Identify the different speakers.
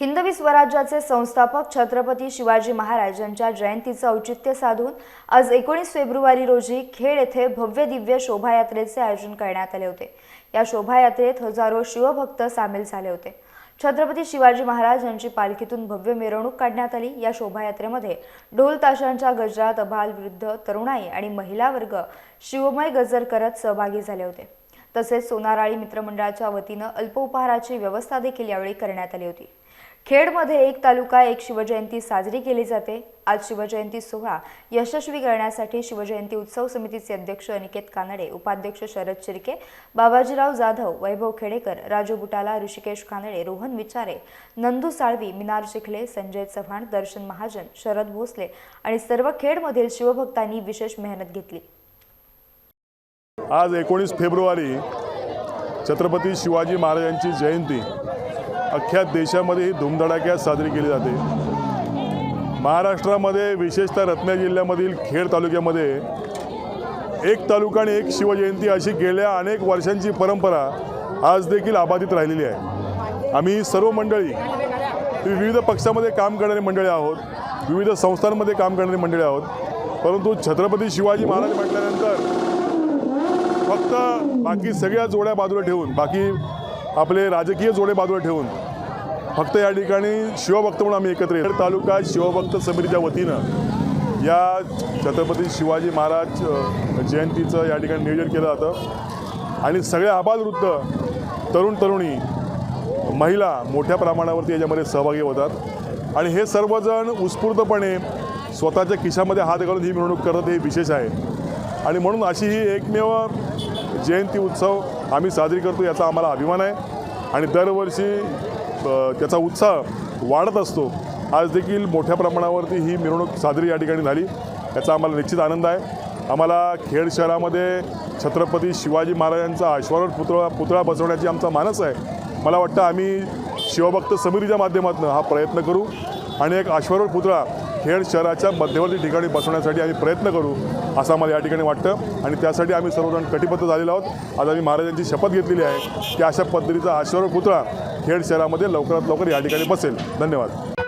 Speaker 1: हिंदवी स्वराज्याचे संस्थापक छत्रपती शिवाजी महाराज यांच्या जयंतीचं औचित्य साधून आज एकोणीस फेब्रुवारी रोजी खेड येथे भव्य दिव्य शोभायात्रेचे आयोजन करण्यात आले होते. या शोभायात्रेत हजारो शिवभक्त सामील झाले होते. छत्रपती शिवाजी महाराज यांची पालखीतून भव्य मिरवणूक काढण्यात आली. या शोभायात्रेमध्ये ढोल ताशांच्या गजरात अबाल वृद्ध तरुणाई आणि महिला वर्ग शिवमय गजर करत सहभागी झाले होते. तसेच सोनाराळी मित्रमंडळाच्या वतीनं अल्प उपहाराची व्यवस्था देखील यावेळी करण्यात आली होती. खेडमध्ये एक तालुका एक शिवजयंती साजरी केली जाते. आज शिवजयंती सोहळा यशस्वी करण्यासाठी शिवजयंती उत्सव समितीचे अध्यक्ष अनिकेत कानडे उपाध्यक्ष शरद शिर्के बाबाजीराव जाधव वैभव खेडेकर राजू बुटाला ऋषिकेश कानडे रोहन विचारे नंदू साळवी मिनार चिखले संजय चव्हाण दर्शन महाजन शरद भोसले आणि सर्व खेडमधील शिवभक्तांनी विशेष मेहनत घेतली.
Speaker 2: आज एकोणीस फेब्रुवारी छत्रपती शिवाजी महाराजांची जयंती अख्ख्या देशामध्ये ही धुमधडाक्यात साजरी केली जाते. महाराष्ट्रामध्ये विशेषतः रत्नागिरी जिल्ह्यामधील खेड तालुक्यामध्ये एक तालुका आणि एक शिवजयंती अशी गेल्या अनेक वर्षांची परंपरा आज देखील अबाधित राहिलेली आहे. आम्ही सर्व मंडळी विविध पक्षामध्ये काम करणारी मंडळी आहोत विविध संस्थांमध्ये काम करणारी मंडळी आहोत परंतु छत्रपती शिवाजी महाराज म्हटल्यानंतर फक्त बाकी सगळ्या जोड्या बाजूला ठेवून बाकी आपले राजकीय जोडे बाजूला ठेवून फक्त या ठिकाणी शिवभक्त म्हणून आम्ही एकत्र येतो. तालुका शिवभक्त समितीच्या वतीनं या छत्रपती शिवाजी महाराज जयंतीचं या ठिकाणी नियोजन केलं जातं. आणि सगळे आबालवृद्ध तरुण तरुणी महिला मोठ्या प्रमाणावरती याच्यामध्ये सहभागी होतात. आणि हे सर्वजण उत्स्फूर्तपणे स्वतःच्या खिशामध्ये हात घालून ही मिरवणूक करत हे विशेष आहे. आणि म्हणून अशी ही एकमेव जयंती उत्सव आम्ही साजरी करतो याचा आम्हाला अभिमान आहे. आणि दरवर्षी त्याचा उत्साह वाढत असतो. आज देखील मोठ्या प्रमाणावरती ही मिरवणूक साजरी या ठिकाणी झाली. याचा आम्हाला निश्चित आनंद आहे. आम्हाला खेड शहरामध्ये छत्रपती शिवाजी महाराजांचा अश्वारूढ पुतळा पुतळा बसवण्याची आमचा मानस आहे. मला वाटतं आम्ही शिवभक्त समितीच्या माध्यमातून हा प्रयत्न करू. आणि एक अश्वारूढ पुतळा खेड शहराच्या मध्यवर्ती ठिकाणी बसवण्यासाठी आम्ही प्रयत्न करू असं आम्हाला या ठिकाणी वाटतं. आणि त्यासाठी आम्ही सर्वजण कटिबद्ध झालेलो आहोत. आज आम्ही महाराजांची शपथ घेतलेली आहे. की अशा पद्धतीचा आश्वर पुतळा खेड शहरामध्ये लवकरात लवकर या ठिकाणी बसेल. धन्यवाद.